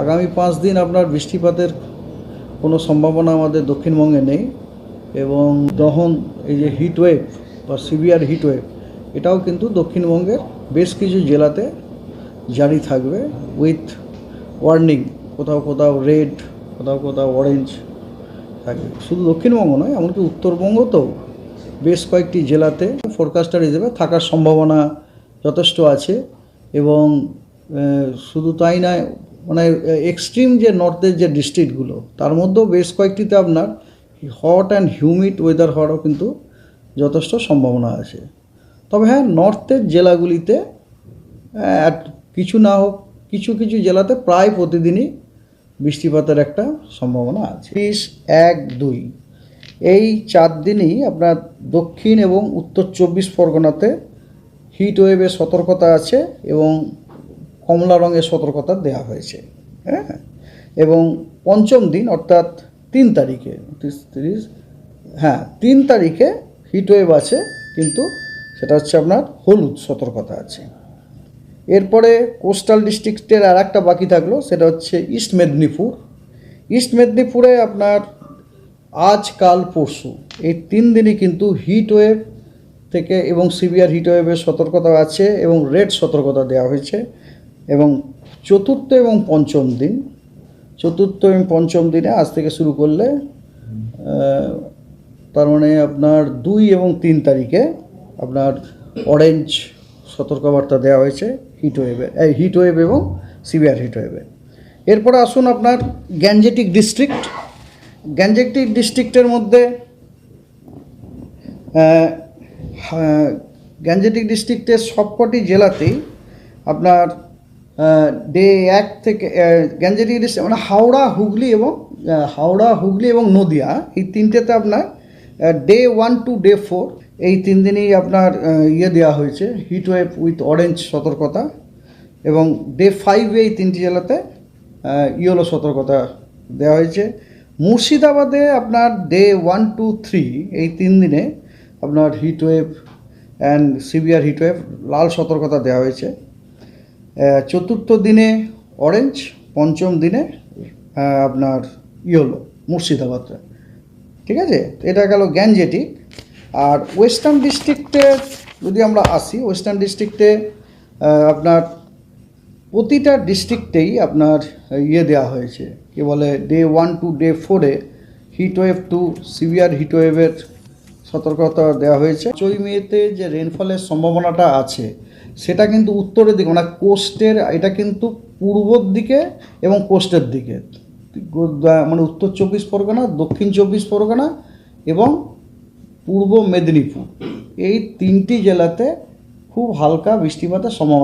আগামী পাঁচ দিন আপনার বৃষ্টিপাতের কোনো সম্ভাবনা আমাদের দক্ষিণবঙ্গে নেই এবং দহন, এই যে হিট ওয়েভ বা সিভিয়ার হিট ওয়েভ এটাও কিন্তু দক্ষিণবঙ্গের বেশ কিছু জেলাতে জারি থাকবে উইথ ওয়ার্নিং কোথাও কোথাও রেড কোথাও কোথাও অরেঞ্জ থাকবে। শুধু দক্ষিণবঙ্গ নয়, এমনকি উত্তরবঙ্গ তো বেশ কয়েকটি জেলাতে ফোরকাস্টার হিসেবে থাকার সম্ভাবনা যথেষ্ট আছে এবং শুধু তাই নয় মানে এক্সট্রিম যে নর্থের যে ডিস্ট্রিক্টগুলো তার মধ্যেও বেশ কয়েকটিতে আপনার হট অ্যান্ড হিউমিড ওয়েদার হওয়ারও কিন্তু যথেষ্ট সম্ভাবনা আছে। তবে হ্যাঁ নর্থের জেলাগুলিতে কিছু না হোক, কিছু কিছু জেলাতে প্রায় প্রতিদিনই বৃষ্টিপাতের একটা সম্ভাবনা আছে। বিশ এক দুই এই চার দিনই আপনার দক্ষিণ এবং উত্তর চব্বিশ পরগনাতে হিট ওয়েভের সতর্কতা আছে এবং কমলা রঙের সতর্কতা দেওয়া হয়েছে হ্যাঁ? এবং পঞ্চম দিন, অর্থাৎ তিন তারিখে, তিরিশ হ্যাঁ তিন তারিখে হিটওয়েভ আছে, কিন্তু সেটা হচ্ছে আপনার হলুদ সতর্কতা আছে। এরপরে কোস্টাল ডিস্ট্রিক্টের আর একটা বাকি থাকল, সেটা হচ্ছে ইস্ট মেদিনীপুর ইস্ট মেদিনীপুরে আপনার আজ, কাল, পরশু, এই তিন দিনই কিন্তু হিট ওয়েভ থেকে এবং সিভিয়ার হিট ওয়েভের সতর্কতা আছে এবং রেড সতর্কতা দেওয়া হয়েছে। এবং চতুর্থ এবং পঞ্চম দিন, চতুর্থ এবং পঞ্চম দিনে আজ থেকে শুরু করলে তার মানে আপনার দুই এবং তিন তারিখে আপনার অরেঞ্জ সতর্কবার্তা দেওয়া হয়েছে হিট এই হিট ওয়েভ এবং সিভিয়ার হিট ওয়েভের এরপরে আসুন আপনার গ্যাঞ্জেটিক ডিস্ট্রিক্ট গ্যাঞ্জেটিক ডিস্ট্রিক্টের মধ্যে গ্যাঞ্জেটিক ডিস্ট্রিক্টের সবকটি জেলাতেই আপনার ডে এক থেকে ডিস্ট্রিক্ট মানে হাওড়া, হুগলি এবং হাওড়া, হুগলি এবং নদিয়া, এই তিনটেতে আপনার day one to day four এই তিন দিনই আপনার ইয়ে দেওয়া হয়েছে হিট ওয়েভ উইথ অরেঞ্জ সতর্কতা এবং ডে ফাইভে এই তিনটি জেলাতে ইয়েলো সতর্কতা দেওয়া হয়েছে। মুর্শিদাবাদে আপনার ডে ওয়ান টু থ্রি এই তিন দিনে আপনার heat wave and severe heat wave লাল সতর্কতা দেওয়া হয়েছে। চতুর্থ দিনে অরেঞ্জ পঞ্চম দিনে আপনার ইয়েলো মুর্শিদাবাদে ঠিক আছে? এটা গেল গ্যাঞ্জেটিক আর ওয়েস্টার্ন ডিস্ট্রিক্টে যদি আমরা আসি ওয়েস্টার্ন ডিস্ট্রিক্টে আপনার প্রতিটা ডিস্ট্রিক্টেই আপনার ইয়ে দেওয়া হয়েছে। কি বলে? ডে ওয়ান টু ডে ফোরে heat wave to severe heat ওয়েভের সতর্কতা দেওয়া হয়েছে। চৈ মেয়েতে যে রেনফলের সম্ভাবনাটা আছে সেটা কিন্তু উত্তরের দিকে মানে কোস্টের এটা কিন্তু পূর্বর দিকে এবং কোস্টের দিকে। মানে উত্তর চব্বিশ পরগনা, দক্ষিণ চব্বিশ পরগনা এবং পূর্ব মেদিনীপুর। এই তিনটি জেলাতে খুব হালকা বৃষ্টিপাতের সম্ভাবনা